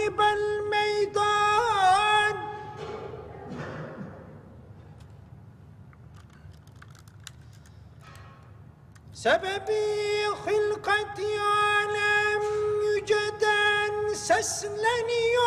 صاحب الميدان Sebebi hilkati alem yüceden sesleniyor.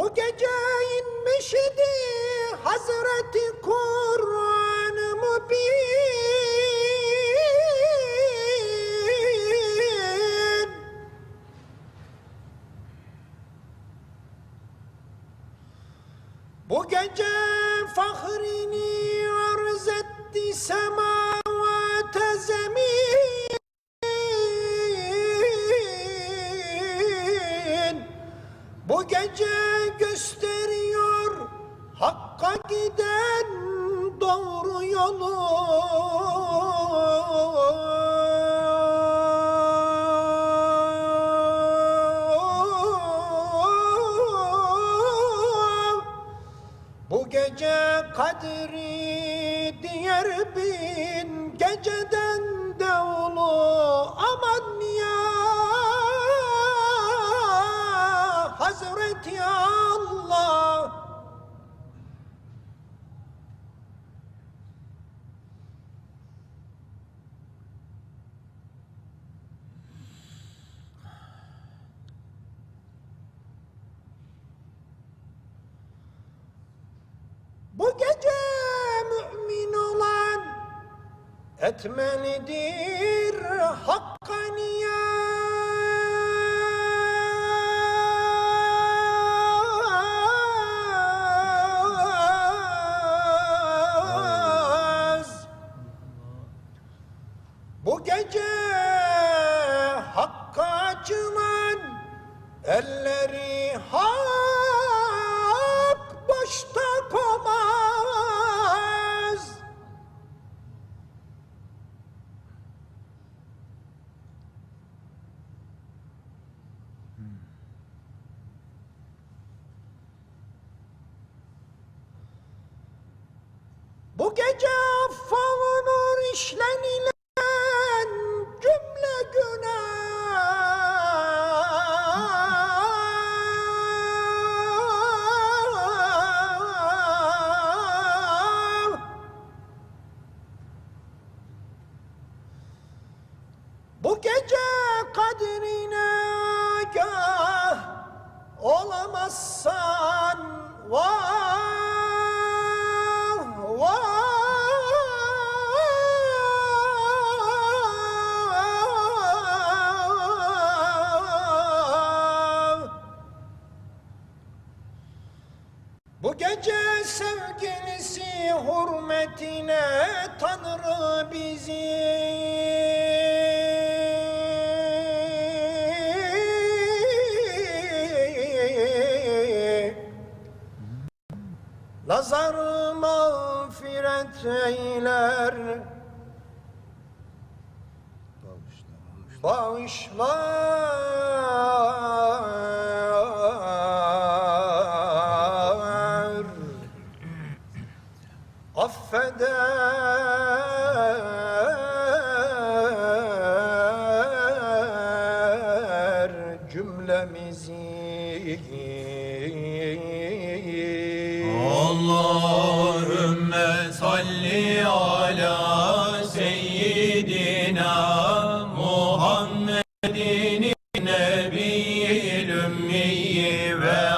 Bu gece inmiş idi Hazreti Kur'an-ı Mübin Bu gece fahrini Bu gece gösteriyor Hakka giden doğru yolu. Bu gece kadri diğer bin geceden de ulu. Aman etmelidir hakkaniyaz. Bu gece hakka açılan elleri hak Bu gece affolunur işlenilen cümle günah. Bu gece kadrine agah olamazsan vah Bu gece sevgilisi hürmetine Tanrı bizi. Nazar mağfiret eyler. Bağışlar affeder cümlemizi. Allahümme salli ala seyyidina Muhammedin nebiyil ümmiyi ve